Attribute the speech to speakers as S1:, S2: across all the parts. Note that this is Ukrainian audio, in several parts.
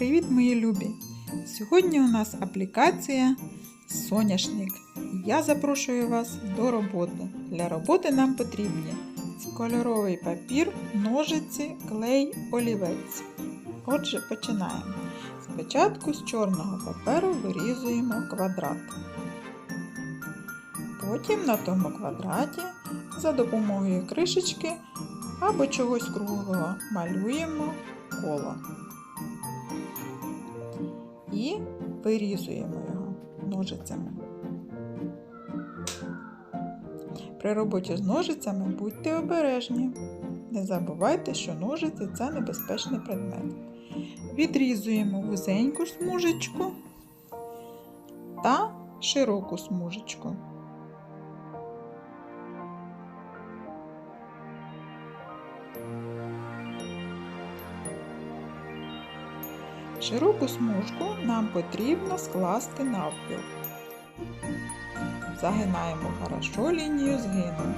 S1: Привіт, мої любі! Сьогодні у нас аплікація Соняшник. Я запрошую вас до роботи. Для роботи нам потрібні кольоровий папір, ножиці, клей, олівець. Отже, починаємо. Спочатку з чорного паперу вирізуємо квадрат. Потім на тому квадраті за допомогою кришечки або чогось круглого малюємо коло і вирізуємо його ножицями. При роботі з ножицями будьте обережні. Не забувайте, що ножиці це небезпечний предмет. Відрізуємо вузеньку смужечку та широку смужечку. Широку смужку нам потрібно скласти навпіл. Загинаємо хорошо лінію згину.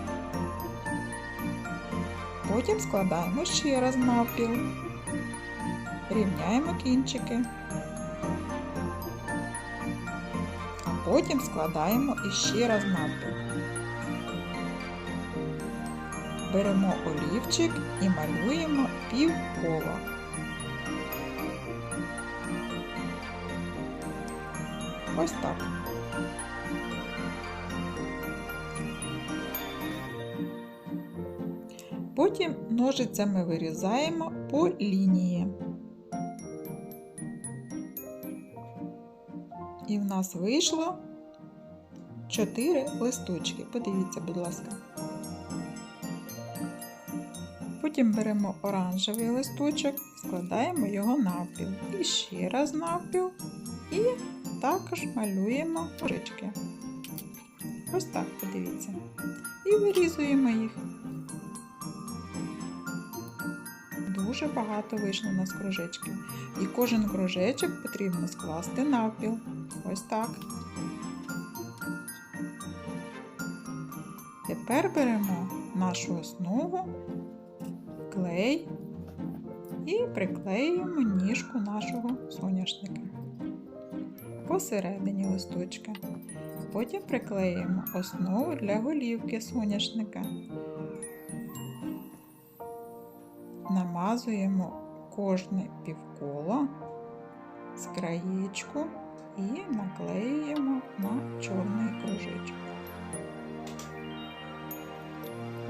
S1: Потім складаємо ще раз навпіл. Рівняємо кінчики. А потім складаємо іще раз навпіл. Беремо олівчик і малюємо півкола. Ось так. Потім ножицями вирізаємо по лінії. І в нас вийшло 4 листочки. Подивіться, будь ласка. Потім беремо оранжевий листочок, складаємо його навпіл. І ще раз навпіл. І також малюємо ручки. Ось так, подивіться. І вирізуємо їх. Дуже багато вийшло у нас кружечків. І кожен кружечок потрібно скласти навпіл. Ось так. Тепер беремо нашу основу, клей і приклеюємо ніжку нашого соняшника посередині листочка. Потім приклеїмо основу для голівки соняшника. Намазуємо кожне півколо з краєчку і наклеюємо на чорний кружечок.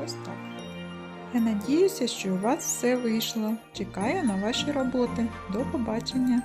S1: Ось так. Я надіюся, що у вас все вийшло. Чекаю на ваші роботи. До побачення!